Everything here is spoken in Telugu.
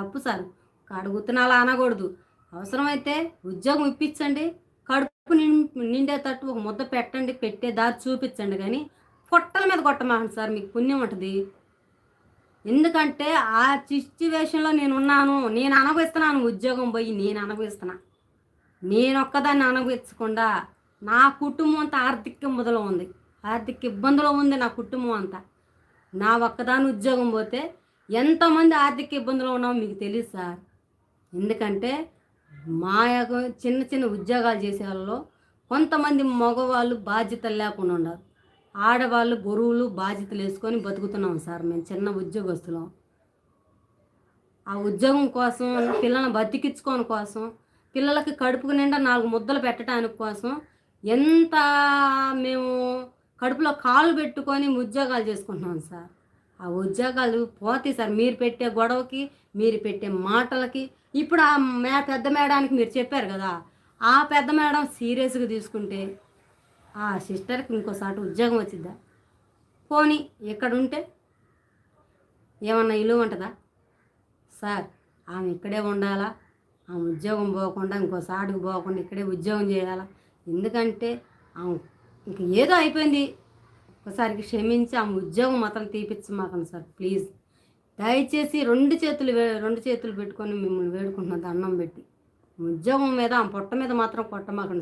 తప్పు సార్. అడుగుతున్నా అలా అనకూడదు. అవసరమైతే ఉద్యోగం ఇప్పించండి. కడుపు నిం- నిండేటట్టు ఒక ముద్ద పెట్టండి. పెట్టే దారి చూపించండి కానీ పొట్టల మీద కొట్టమాకండి సార్. మీకు పుణ్యం ఉంటుంది. ఎందుకంటే ఆ సిచ్యువేషన్లో నేను ఉన్నాను నేను అనుభవిస్తున్నాను ఉద్యోగం పోయి నేను అనుభవిస్తున్నా. నేను ఒక్కదాన్ని అనుభవించకుండా నా కుటుంబం అంతా ఆర్థిక మొదలు ఉంది. ఆర్థిక ఇబ్బందులో ఉంది నా కుటుంబం అంతా. నా ఒక్కదాని ఉద్యోగం పోతే ఎంతమంది ఆర్థిక ఇబ్బందులు ఉన్నామో మీకు తెలియదు సార్. ఎందుకంటే మా యొక్క చిన్న చిన్న ఉద్యోగాలు చేసే వాళ్ళలో కొంతమంది మగవాళ్ళు బాధ్యతలు లేకుండా ఉన్నారు ఆడవాళ్ళు బరువులు బాధ్యతలు వేసుకొని బతుకుతున్నాం సార్ మేము చిన్న ఉద్యోగస్తులం. ఆ ఉద్యోగం కోసం పిల్లల్ని బతికించుకోని కోసం పిల్లలకి కడుపుకు నిండా నాలుగు ముద్దలు పెట్టడానికి కోసం ఎంత మేము కడుపులో కాలు పెట్టుకొని ఉద్యోగాలు చేసుకుంటున్నాం సార్. ఆ ఉద్యోగాలు పోతాయి సార్ మీరు పెట్టే గొడవకి మీరు పెట్టే మాటలకి. ఇప్పుడు ఆ మే పెద్ద మేడానికి మీరు చెప్పారు కదా ఆ పెద్ద మేడం సీరియస్గా తీసుకుంటే ఆ సిస్టర్కి ఇంకోసారి ఉద్యోగం వచ్చిద్దా? పోనీ ఇక్కడ ఉంటే ఏమన్నా ఇల్లు ఉంటుందా? సార్ ఆమె ఇక్కడే ఉండాలా? ఆమె ఉద్యోగం పోకుండా ఇంకో పోకుండా ఇక్కడే ఉద్యోగం చేయాలా? ఎందుకంటే ఆమె ఇంక ఏదో అయిపోయింది. ఒకసారికి క్షమించి ఆమె ఉద్యోగం మాత్రం తీపిచ్చమాకండి సార్ ప్లీజ్. దయచేసి రెండు చేతులు రెండు చేతులు పెట్టుకొని మిమ్మల్ని వేడుకుంటున్నా దండం పెట్టి. ఉద్యోగం మీద ఆమె పొట్ట మీద మాత్రం కొట్టమాకండి